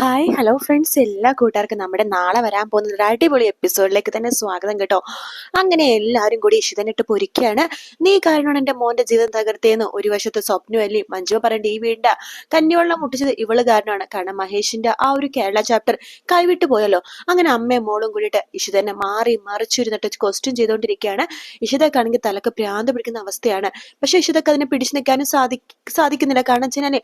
Hi hello friends എല്ലാ കൂട്ടുകാർക്കും നമ്മുടെ നാളെ വരാൻ പോകുന്ന ഒരു അടിപൊളി എപ്പിസോഡിലേക്ക് തന്നെ സ്വാഗതം കേട്ടോ. അങ്ങനെ എല്ലാവരും കൂടി ഇഷിതനിട്ട് പൊരിക്കുകയാണ് നീ കാരണമാണ് എന്റെ മോന്റെ ജീവിതം തകർത്തേന്ന് ഒരു വശത്ത് സ്വപ്നമല്ലി മഞ്ജു പറയേണ്ട ഈ വീണ്ട കന്നിവെള്ളം മുട്ടിച്ചത് ഇവൾ കാരണമാണ്. കാരണം മഹേഷിന്റെ ആ ഒരു കേരള ചാപ്റ്റർ കൈവിട്ടു പോയല്ലോ. അങ്ങനെ അമ്മയും മോളും കൂടിയിട്ട് ഇഷിതനെ മാറി മറിച്ചിരുന്നിട്ട് ക്വസ്റ്റ്യൻ ചെയ്തുകൊണ്ടിരിക്കുകയാണ്. ഇഷിതക്കാണെങ്കിൽ തലക്ക് ഭ്രാന്ത് പിടിക്കുന്ന അവസ്ഥയാണ്. പക്ഷെ ഇഷിതക്ക് അതിനെ പിടിച്ചു നിൽക്കാനും സാധി സാധിക്കുന്നില്ല. കാരണം വെച്ചാൽ ഞാൻ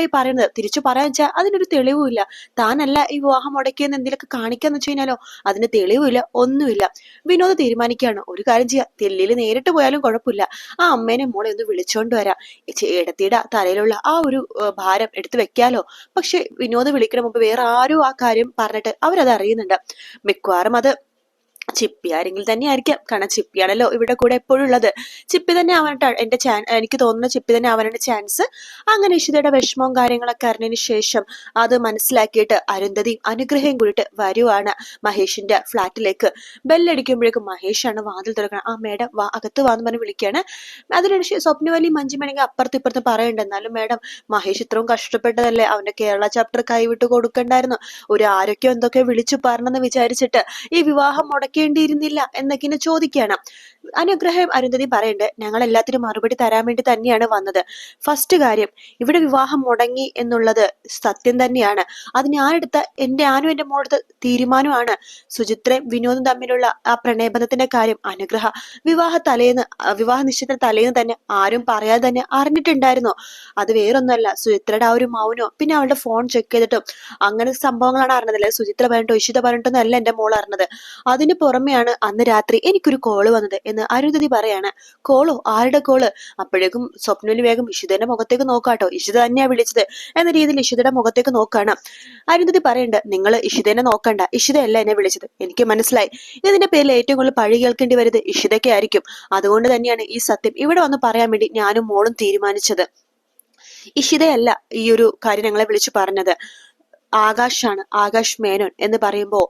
ആയി പറയുന്നത് തിരിച്ചു പറയാൻ വെച്ചാൽ അതിനൊരു തെളിവുമില്ല. താനല്ല ഈ വിവാഹം മുടക്കിയെന്ന് എന്തെങ്കിലുമൊക്കെ കാണിക്കാന്ന് വെച്ച് കഴിഞ്ഞാലോ അതിന് തെളിവില്ല ഒന്നുമില്ല. വിനോദ് തീരുമാനിക്കുകയാണ്. ഒരു കാര്യം ചെയ്യാം. തെല്ലിൽ നേരിട്ട് പോയാലും കുഴപ്പമില്ല. ആ അമ്മേനെ മോളെ ഒന്ന് വിളിച്ചോണ്ട് വരാം. ഇടത്തിയുടെ തലയിലുള്ള ആ ഒരു ഭാരം എടുത്തു വെക്കാലോ. പക്ഷെ വിനോദ് വിളിക്കണ മുമ്പ് വേറെ ആരും ആ കാര്യം പറഞ്ഞിട്ട് അവരത് അറിയുന്നുണ്ട്. മിക്കവാറും അത് ചിപ്പി ആരെങ്കിലും തന്നെ ആയിരിക്കാം. കാരണം ചിപ്പിയാണല്ലോ ഇവിടെ കൂടെ എപ്പോഴും ഉള്ളത്. ചിപ്പി തന്നെ ആവാനായിട്ട് എന്റെ എനിക്ക് തോന്നുന്ന ചിപ്പി തന്നെ ആവാനാണ് ചാൻസ്. അങ്ങനെ ഇഷിതയുടെ വിഷമവും കാര്യങ്ങളൊക്കെ അറിഞ്ഞതിന് ശേഷം അത് മനസ്സിലാക്കിയിട്ട് അരുന്ധതിയും അനുഗ്രഹം കൂടിയിട്ട് വരുവാണ് മഹേഷിന്റെ ഫ്ലാറ്റിലേക്ക്. ബെല്ലടിക്കുമ്പോഴേക്കും മഹേഷാണ് വാതിൽ തുറക്കണം ആ മേഡം വാ അകത്ത് വാന്ന് പറഞ്ഞ് വിളിക്കുകയാണ്. അതിനുശേഷം സ്വപ്നവലി മഞ്ജുമണെങ്കിൽ അപ്പുറത്ത് ഇപ്പുറത്ത് പറയണ്ട എന്നാലും മേഡം മഹേഷ് ഇത്രയും കഷ്ടപ്പെട്ടതല്ലേ? അവന്റെ കേരള ചാപ്റ്റർ കൈവിട്ട് കൊടുക്കണ്ടായിരുന്നു. ഒരു ആരൊക്കെ എന്തൊക്കെ വിളിച്ചു പറഞ്ഞെന്ന് വിചാരിച്ചിട്ട് ഈ വിവാഹം മുടക്കേണ്ടിയിരുന്നില്ല എന്നൊക്കെ ചോദിക്കുകയാണ്. അനുഗ്രഹം അരുന്ധതി പറയണ്ട് ഞങ്ങൾ എല്ലാത്തിനും മറുപടി തരാൻ വേണ്ടി തന്നെയാണ് വന്നത്. ഫസ്റ്റ് കാര്യം ഇവിടെ വിവാഹം മുടങ്ങി എന്നുള്ളത് സത്യം തന്നെയാണ്. അത് ഞാനെടുത്ത എന്റെ ആനും എന്റെ മോളെടുത്ത തീരുമാനമാണ്. സുചിത്രയും വിനോദും തമ്മിലുള്ള ആ പ്രണയബന്ധത്തിന്റെ കാര്യം അനുഗ്രഹ വിവാഹ തലേന്ന് വിവാഹ നിശ്ചയത്തിന് തലേന്ന് തന്നെ ആരും പറയാതെ തന്നെ അറിഞ്ഞിട്ടുണ്ടായിരുന്നോ. അത് വേറൊന്നുമല്ല സുചിത്രയുടെ ആ ഒരു മൗനോ പിന്നെ അവളുടെ ഫോൺ ചെക്ക് ചെയ്തിട്ടും അങ്ങനെ സംഭവങ്ങളാണ് അറിഞ്ഞത്. അല്ലെ? സുചിത്ര പറഞ്ഞിട്ടോ ഇഷിത പറഞ്ഞിട്ടൊന്നും അല്ല എന്റെ മോൾ അറിഞ്ഞത്. അതിന് പുറമെയാണ് അന്ന് രാത്രി എനിക്കൊരു കോൾ വന്നത് എന്ന് അരുന്ധതി പറയാണ്. കോളോ ആരുടെ കോൾ അപ്പോഴേക്കും സ്വപ്നന് വേഗം ഇഷിതന്റെ മുഖത്തേക്ക് നോക്കാട്ടോ. ഇഷിത തന്നെയാ വിളിച്ചത്. എന്ന രീതിയിൽ ഇഷിതയുടെ മുഖത്തേക്ക് നോക്കാണ്. അരുന്ധതി പറയുന്നുണ്ട് നിങ്ങൾ ഇഷിതനെ നോക്കണ്ട. ഇഷിതയല്ല എന്നെ വിളിച്ചത്. എനിക്ക് മനസ്സിലായി. ഇതിന്റെ പേരിൽ ഏറ്റവും കൂടുതൽ പഴി കേൾക്കേണ്ടി വരുന്നത് ഇഷിതയ്ക്ക് ആയിരിക്കും. അതുകൊണ്ട് തന്നെയാണ് ഈ സത്യം ഇവിടെ വന്ന് പറയാൻ വേണ്ടി ഞാനും മോളും തീരുമാനിച്ചത്. ഇഷിതയല്ല ഈ ഒരു കാര്യം ഞങ്ങളെ വിളിച്ചു പറഞ്ഞത്. ആകാശാണ് ആകാശ് മേനോൻ എന്ന് പറയുമ്പോ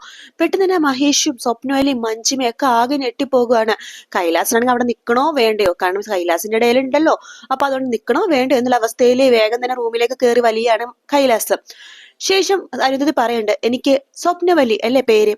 പെട്ടെന്ന് തന്നെ മഹേഷും സ്വപ്നവലിയും മഞ്ജിമയും ഒക്കെ ആകെ ഞെട്ടിപ്പോകുകയാണ് കൈലാസനാണെങ്കിൽ അവിടെ നിൽക്കണോ വേണ്ടയോ? കാരണം കൈലാസിന്റെ ഇടയിലുണ്ടല്ലോ. അപ്പൊ അതുകൊണ്ട് നിൽക്കണോ വേണ്ടയോ എന്നുള്ള അവസ്ഥയിൽ വേഗം തന്നെ റൂമിലേക്ക് കയറി വലിയാണ് കൈലാസം. ശേഷം അരുന്ധതി പറയണ്ട് എനിക്ക് സ്വപ്നവലി അല്ലേ പേര്?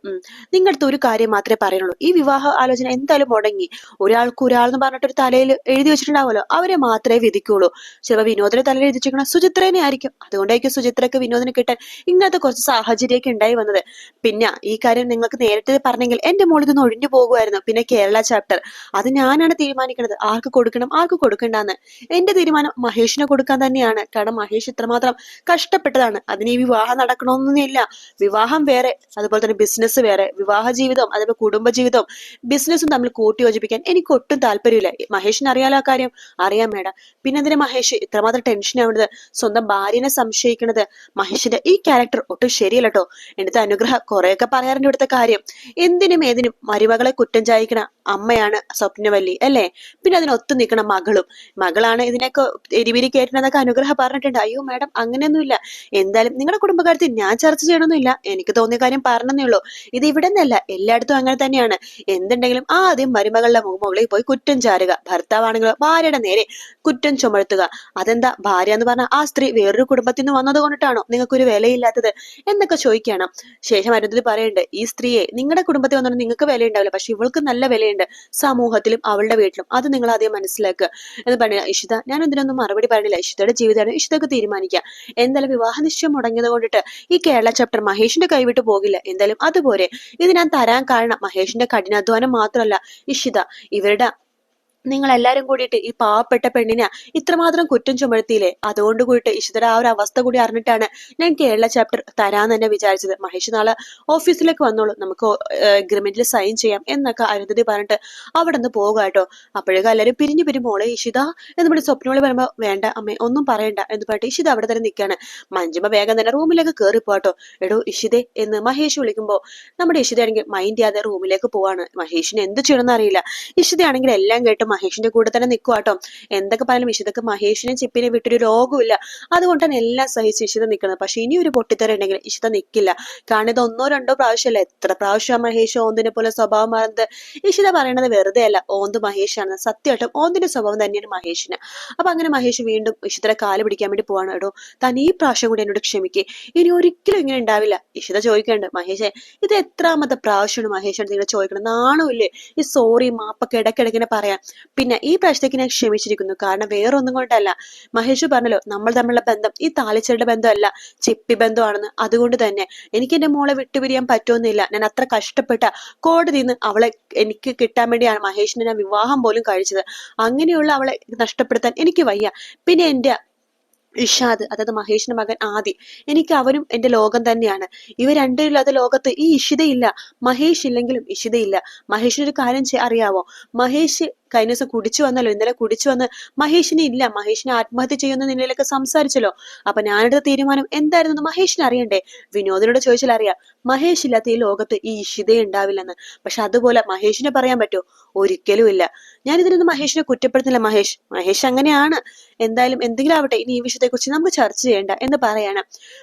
നിങ്ങളുടെ ഒരു കാര്യം മാത്രമേ പറയുന്നുള്ളൂ. ഈ വിവാഹ ആലോചന എന്തായാലും മുടങ്ങി. ഒരാൾക്ക് ഒരാൾ എന്ന് പറഞ്ഞിട്ട് ഒരു തലയിൽ എഴുതി വെച്ചിട്ടുണ്ടാവുമല്ലോ. അവരെ മാത്രമേ വിധിക്കുള്ളൂ. ചിലപ്പോൾ വിനോദിനെ തലയിൽ എഴുതി വെച്ചിരിക്കണം സുചിത്രേനെ ആയിരിക്കും. അതുകൊണ്ടായിരിക്കും സുചിത്രക്ക് വിനോദിനെ കിട്ടാൻ ഇങ്ങനത്തെ കുറച്ച് സാഹചര്യമൊക്കെ ഉണ്ടായി വന്നത്. പിന്നെ ഈ കാര്യം നിങ്ങൾക്ക് നേരത്തെ പറഞ്ഞെങ്കിൽ എന്റെ മോളിൽ നിന്ന് ഒഴിഞ്ഞു പോകുമായിരുന്നു. പിന്നെ കേരള ചാപ്റ്റർ അത് ഞാനാണ് തീരുമാനിക്കുന്നത് ആർക്ക് കൊടുക്കണം ആർക്ക് കൊടുക്കണ്ടെന്ന്. എന്റെ തീരുമാനം മഹേഷിനെ കൊടുക്കാൻ തന്നെയാണ്. കാരണം മഹേഷ് ഇത്രമാത്രം കഷ്ടപ്പെട്ടതാണ്. അതിനെ ഈ വിവാഹം നടക്കണമെന്നൊന്നുമില്ല വിവാഹം വേറെ അതുപോലെ തന്നെ ബിസിനസ് വേറെ. വിവാഹ ജീവിതം അതേപോലെ കുടുംബ ജീവിതം ബിസിനസ്സും തമ്മിൽ കൂട്ടി യോജിപ്പിക്കാൻ എനിക്ക് ഒട്ടും താല്പര്യമില്ല. മഹേഷിന് അറിയാലോ ആ കാര്യം? അറിയാം മേഡം. പിന്നെ എന്തിനാ മഹേഷ്? ഇത്രമാത്രം ടെൻഷൻ ആവുന്നത് സ്വന്തം ഭാര്യനെ സംശയിക്കണത്. മഹേഷിന്റെ ഈ ക്യാരക്ടർ ഒട്ടും ശരിയല്ല കേട്ടോ എന്നിട്ട് അനുഗ്രഹം കുറെയൊക്കെ പറയാറുണ്ട് ഇവിടുത്തെ കാര്യം. എന്തിനും ഏതിനും മരുമകളെ കുറ്റം ചായ്ക്കണ അമ്മയാണ് സ്വപ്നവല്ലി അല്ലേ? പിന്നെ അതിനൊത്തു നിൽക്കണ മകളും. മകളാണ് ഇതിനൊക്കെ എരിവിരി കേട്ടിട്ടുണ്ടെന്നൊക്കെ അനുഗ്രഹം പറഞ്ഞിട്ടുണ്ട്. അയ്യോ മാഡം അങ്ങനെയൊന്നുമില്ല. എന്തായാലും നിങ്ങളുടെ കുടുംബകാര്യത്തിൽ ഞാൻ ചർച്ച ചെയ്യണമെന്നില്ല എനിക്ക് തോന്നിയ കാര്യം പറഞ്ഞതേ ഉള്ളൂ. ഇത് ഇവിടെ നിന്നല്ല എല്ലായിടത്തും അങ്ങനെ തന്നെയാണ്. എന്തുണ്ടെങ്കിലും ആദ്യം മരുമകളുടെ മുകളിൽ പോയി കുറ്റം ചാരുക. ഭർത്താവാണെങ്കിലോ ഭാര്യയുടെ നേരെ കുറ്റം ചുമഴ്ത്തുക. അതെന്താ ഭാര്യ എന്ന് പറഞ്ഞ ആ സ്ത്രീ വേറൊരു കുടുംബത്തിൽ നിന്ന് വന്നത് കൊണ്ടിട്ടാണോ നിങ്ങൾക്കൊരു വിലയില്ലാത്തത് എന്നൊക്കെ ചോദിക്കണം. ശേഷം അരുന്ധതി പറയുന്നുണ്ട് ഈ സ്ത്രീയെ നിങ്ങളുടെ കുടുംബത്തിൽ വന്നോ നിങ്ങൾക്ക് വിലയുണ്ടാവില്ല. പക്ഷെ ഇവൾക്ക് നല്ല വിലയുണ്ട്. സമൂഹത്തിലും അവളുടെ വീട്ടിലും. അത് നിങ്ങൾ ആദ്യം മനസ്സിലാക്കുക. എന്ന് പറഞ്ഞ ഇഷിത ഞാൻ ഇതിനൊന്നും മറുപടി പറഞ്ഞില്ല. ഇഷിതയുടെ ജീവിതമാണ്. ഇഷിതക്ക് തീരുമാനിക്കുക എന്തായാലും വിവാഹ നിശ്ചയം മുടങ്ങിയത് കൊണ്ടിട്ട് ഈ കേരള ചാപ്റ്റർ മഹേഷിന്റെ കൈവിട്ട് പോകില്ല. എന്തായാലും അതുപോലെ ഇത് ഞാൻ തരാൻ കാരണം മഹേഷിന്റെ കഠിനാധ്വാനം മാത്രമല്ല. ഇഷിത ഇവരുടെ നിങ്ങൾ എല്ലാരും കൂടിയിട്ട് ഈ പാവപ്പെട്ട പെണ്ണിനെ ഇത്രമാത്രം കുറ്റം ചുമഴ്ത്തിയില്ലേ അതുകൊണ്ട് കൂടിയിട്ട് ഇഷിതയുടെ ആ ഒരു അവസ്ഥ കൂടി അറിഞ്ഞിട്ടാണ് ഞാൻ കേരള ചാപ്റ്റർ തരാന്ന് തന്നെ വിചാരിച്ചത്. മഹേഷ് നാളെ ഓഫീസിലേക്ക് വന്നോളൂ. നമുക്ക് അഗ്രിമെന്റിൽ സൈൻ ചെയ്യാം എന്നൊക്കെ അരുന്ധതി പറഞ്ഞിട്ട് അവിടെ നിന്ന് പോകുക കേട്ടോ. അപ്പോഴേക്കും എല്ലാവരും പിരിഞ്ഞു പിരിമോളെ മോളെ ഇഷിത എന്ന് വിളിച്ച് സ്വപ്നോളി പറയുമ്പോ വേണ്ട അമ്മേ ഒന്നും പറയണ്ട എന്ന് പറഞ്ഞിട്ട് ഇഷിത അവിടെ തന്നെ നിൽക്കാണ് മഞ്ജുമ വേഗം തന്നെ റൂമിലേക്ക് കയറി പോട്ടോ എടോ ഇഷിതേ എന്ന് മഹേഷ് വിളിക്കുമ്പോ നമ്മുടെ ഇഷിതയാണെങ്കിൽ മൈൻഡ് ചെയ്യാതെ റൂമിലേക്ക് പോവാണ്. മഹേഷിന് എന്ത് ചെയ്യണമെന്ന് അറിയില്ല. ഇഷിതയാണെങ്കിൽ എല്ലാം കേട്ട് മഹേഷിന്റെ കൂടെ തന്നെ നിൽക്കുക കേട്ടോ എന്തൊക്കെ പറഞ്ഞാലും വിശുദ്ധക്ക് മഹേഷിനെ ചിപ്പിനെ വിട്ടൊരു രോഗമില്ല അതുകൊണ്ടാണ് എല്ലാം സഹിച്ച് ഇഷിത നിൽക്കുന്നത്. പക്ഷെ ഇനി ഒരു പൊട്ടിത്തെറി ഉണ്ടെങ്കിൽ ഇഷിത നിൽക്കില്ല കാരണം ഇത് ഒന്നോ രണ്ടോ പ്രാവശ്യമല്ല? എത്ര പ്രാവശ്യം മഹേഷ് ഓന്തിനെ പോലെ സ്വഭാവം മാറുന്നത്? ഇഷിത പറയണത് വെറുതെ അല്ല. ഓന്ത് മഹേഷാണ്. സത്യമായിട്ടും ഓന്തിന്റെ സ്വഭാവം തന്നെയാണ് മഹേഷിന്. അപ്പൊ അങ്ങനെ മഹേഷ് വീണ്ടും ഇഷിതരെ കാൽ പിടിക്കാൻ വേണ്ടി പോവാണ്. കേട്ടോ താൻ ഈ പ്രാവശ്യം കൂടി എന്നോട് ക്ഷമിക്കേ. ഇനി ഒരിക്കലും ഇങ്ങനെ ഉണ്ടാവില്ല. ഇഷിത ചോദിക്കേണ്ട മഹേഷേ ഇത് എത്രാമത്തെ പ്രാവശ്യമാണ് മഹേഷ് നിങ്ങൾ ചോദിക്കണം നാണമില്ലേ ഈ സോറി മാപ്പൊക്കെ ഇടയ്ക്കിടയ്ക്കിനെ പറയാം. പിന്നെ ഈ പ്രശ്നത്തിന് ഞാൻ ക്ഷമിച്ചിരിക്കുന്നു. കാരണം വേറെ ഒന്നും കൊണ്ടല്ല. മഹേഷ് പറഞ്ഞല്ലോ നമ്മൾ തമ്മിലുള്ള ബന്ധം ഈ താലിച്ചയുടെ ബന്ധമല്ല ചിപ്പി ബന്ധമാണെന്ന്. അതുകൊണ്ട് തന്നെ എനിക്ക് എന്റെ മോളെ വിട്ടുപിരിയാൻ പറ്റുമെന്നില്ല. ഞാൻ അത്ര കഷ്ടപ്പെട്ട കോടതിയിൽ നിന്ന് അവളെ എനിക്ക് കിട്ടാൻ വേണ്ടിയാണ് മഹേഷിനെ ഞാൻ വിവാഹം പോലും കഴിച്ചത്. അങ്ങനെയുള്ള അവളെ നഷ്ടപ്പെടുത്താൻ എനിക്ക് വയ്യ. പിന്നെ എന്റെ ഇഷാദ് അതായത് മഹേഷിന്റെ മകൻ ആദി എനിക്ക് അവനും എന്റെ ലോകം തന്നെയാണ്. ഇവ രണ്ടുമില്ലാത്ത ലോകത്ത് ഈ ഇഷിതയില്ല. മഹേഷ് ഇല്ലെങ്കിലും ഇഷിതയില്ല. മഹേഷിന് ഒരു കാര്യം അറിയാവോ? മഹേഷ് കഴിഞ്ഞ ദിവസം കുടിച്ചു വന്നല്ലോ ഇന്നലെ കുടിച്ചു വന്ന് മഹേഷിന് ഇല്ല മഹേഷിനെ ആത്മഹത്യ ചെയ്യുന്ന നിലയിലൊക്കെ സംസാരിച്ചല്ലോ. അപ്പൊ ഞാനെടുത്ത തീരുമാനം എന്തായിരുന്നു മഹേഷിനെ അറിയണ്ടേ? വിനോദിനോട് ചോദിച്ചാൽ അറിയാം മഹേഷ് ഇല്ലാത്ത ഈ ലോകത്ത് ഈ ഇഷിത ഉണ്ടാവില്ലെന്ന്. പക്ഷെ അതുപോലെ മഹേഷിനെ പറയാൻ പറ്റുമോ ഒരിക്കലും ഇല്ല. ഞാൻ ഇതിനൊന്നും മഹേഷിനെ കുറ്റപ്പെടുത്തില്ല മഹേഷ്. മഹേഷ് അങ്ങനെയാണ്. എന്തായാലും എന്തെങ്കിലും ആവട്ടെ ഇനി ഈ വിഷയത്തെ കുറിച്ച് നമുക്ക് ചർച്ച ചെയ്യേണ്ട എന്ന് പറയാണ്.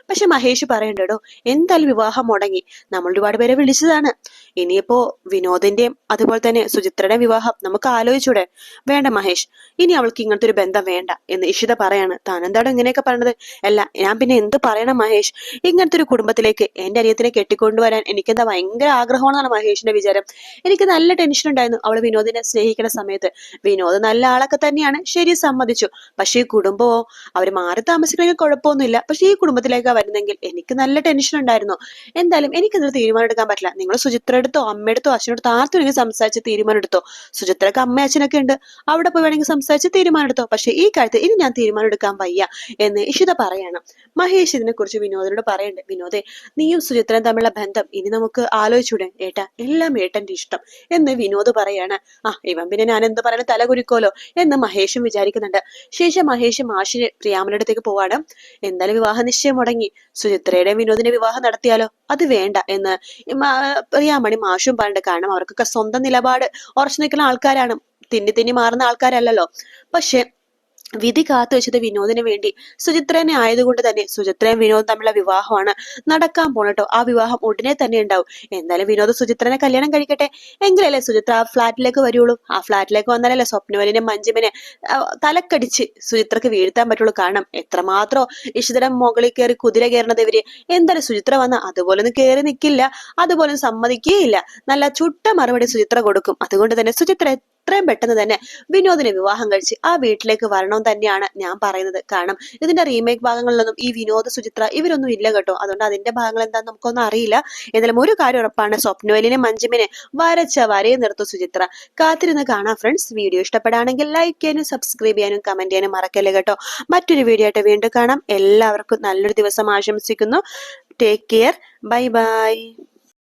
പക്ഷെ മഹേഷ് പറയണ്ടോ എന്തായാലും വിവാഹം മുടങ്ങി. നമ്മൾ ഒരുപാട് പേരെ വിളിച്ചതാണ്. ഇനിയിപ്പോ വിനോദിന്റെയും അതുപോലെ തന്നെ സുചിത്രയുടെയും വിവാഹം നമുക്ക് ആലോചിച്ചൂടെ വേണ്ട മഹേഷ് ഇനി അവൾക്ക് ഇങ്ങനത്തെ ഒരു ബന്ധം വേണ്ട എന്ന് ഇഷിത പറയാണ്. താൻ എന്താണ് ഇങ്ങനെയൊക്കെ പറഞ്ഞത് അല്ല ഞാൻ പിന്നെ എന്ത് പറയണം മഹേഷ്? ഇങ്ങനത്തെ ഒരു കുടുംബത്തിലേക്ക് എന്റെ അനിയത്തിനെ കെട്ടിക്കൊണ്ടുവരാൻ എനിക്കെന്താ ഭയങ്കര ആഗ്രഹമാണെന്നാണ് മഹേഷിന്റെ വിചാരം. എനിക്ക് നല്ല ടെൻഷൻ ഉണ്ടായിരുന്നു അവൾ വിനോദിനെ സ്നേഹിക്കുന്ന സമയത്ത്. വിനോദ് നല്ല ആളൊക്കെ തന്നെയാണ്. ശരി സമ്മതിച്ചു. പക്ഷെ ഈ കുടുംബമോ അവർ മാറി താമസിക്കണമെങ്കിൽ കുഴപ്പമൊന്നുമില്ല. പക്ഷെ ഈ കുടുംബത്തിലേക്കാ വരുന്നെങ്കിൽ എനിക്ക് നല്ല ടെൻഷൻ ഉണ്ടായിരുന്നു. എന്തായാലും എനിക്കതിൽ തീരുമാനം എടുക്കാൻ പറ്റില്ല. നിങ്ങൾ സുചിത്ര എടുത്തോ അമ്മയെടുത്തോ അച്ഛനടുത്തോ ആർക്കും എനിക്ക് സംസാരിച്ച് തീരുമാനം എടുത്തോ സുചിത്രക്ക് അമ്മ അച്ഛനൊക്കെ ഉണ്ട് അവിടെ പോയി വേണമെങ്കിൽ സംസാരിച്ച് തീരുമാനം എടുത്തോ പക്ഷെ ഈ കാര്യത്തിൽ ഇനി ഞാൻ തീരുമാനം എടുക്കാൻ വയ്യ എന്ന് ഇഷിത പറയണം. മഹേഷ് ഇതിനെ കുറിച്ച് വിനോദിനോട് പറയണ്ട് വിനോദേ നീയും സുചിത്രയും തമ്മിലുള്ള ബന്ധം ഇനി നമുക്ക് ആലോചിച്ചൂടെ ഏട്ടാ. എല്ലാം ഏട്ടന്റെ ഇഷ്ടം എന്ന് വിനോദ് പറയാണ്. ആ ഇവൻ പിന്നെ ഞാൻ എന്ത് പറയണ തല കുരുക്കോലോ എന്ന് മഹേഷും വിചാരിക്കുന്നുണ്ട്. ശേഷം മഹേഷ് മാഷിന് പ്രിയാമന്റെ അടുത്തേക്ക് പോവാണ്. എന്തായാലും വിവാഹ നിശ്ചയം മുടങ്ങി. സുചിത്രയുടെ വിനോദിന്റെ വിവാഹം നടത്തിയാലോ? അത് വേണ്ട എന്ന് പ്രിയാമണി മാഷും പറഞ്ഞിട്ട് കാരണം അവർക്കൊക്കെ സ്വന്തം നിലപാട് ഉറച്ചു നിൽക്കുന്ന ആൾക്കാരാണ്. തിന്നി തിന്നി മാറുന്ന ആൾക്കാരല്ലല്ലോ. പക്ഷെ വിധി കാത്തു വെച്ചത് വിനോദിന് വേണ്ടി. സുചിത്രനെ ആയതുകൊണ്ട് തന്നെ സുചിത്രയും വിനോദും തമ്മിലുള്ള വിവാഹമാണ് നടക്കാൻ പോണട്ടോ. ആ വിവാഹം ഉടനെ തന്നെ ഉണ്ടാവും. എന്തായാലും വിനോദ് സുചിത്രനെ കല്യാണം കഴിക്കട്ടെ. എങ്കിലല്ലേ സുചിത്ര ആ ഫ്ലാറ്റിലേക്ക് വരുള്ളൂ. ആ ഫ്ലാറ്റിലേക്ക് വന്നാലല്ലേ സ്വപ്നവലിനെ മഞ്ജുവിനെ തലക്കടിച്ച് സുചിത്രക്ക് വീഴ്ത്താൻ പറ്റുള്ളൂ. കാരണം എത്രമാത്രം ഇഷ്ടം മുകളിൽ കയറി കുതിര കയറണത് ഇവർ? എന്തായാലും സുചിത്ര വന്ന അതുപോലെ ഒന്നും കയറി നിൽക്കില്ല അതുപോലെ സമ്മതിക്കുകയില്ല നല്ല ചുട്ട മറുപടി സുചിത്ര കൊടുക്കും. അതുകൊണ്ട് തന്നെ സുചിത്ര എത്രയും പെട്ടെന്ന് തന്നെ വിനോദിനെ വിവാഹം കഴിച്ച് ആ വീട്ടിലേക്ക് വരണം തന്നെയാണ് ഞാൻ പറയുന്നത്. കാരണം ഇതിന്റെ റീമേക്ക് ഭാഗങ്ങളിലൊന്നും ഈ വിനോദ സുചിത്ര ഇവരൊന്നും ഇല്ല കേട്ടോ. അതുകൊണ്ട് അതിന്റെ ഭാഗങ്ങൾ എന്താണെന്ന് നമുക്കൊന്നും അറിയില്ല. എന്നാലും ഒരു കാര്യം ഉറപ്പാണ് സ്വപ്നവലിനെ മഞ്ജുമിനെ വരച്ച വരയെ നിർത്തു സുചിത്ര. കാത്തിരുന്ന് കാണാം ഫ്രണ്ട്സ് വീഡിയോ ഇഷ്ടപ്പെടുകയാണെങ്കിൽ ലൈക്ക് ചെയ്യാനും സബ്സ്ക്രൈബ് ചെയ്യാനും കമന്റ് ചെയ്യാനും മറക്കല്ലേ കേട്ടോ. മറ്റൊരു വീഡിയോ ആയിട്ട് വീണ്ടും കാണാം. എല്ലാവർക്കും നല്ലൊരു ദിവസം ആശംസിക്കുന്നു. Take care bye bye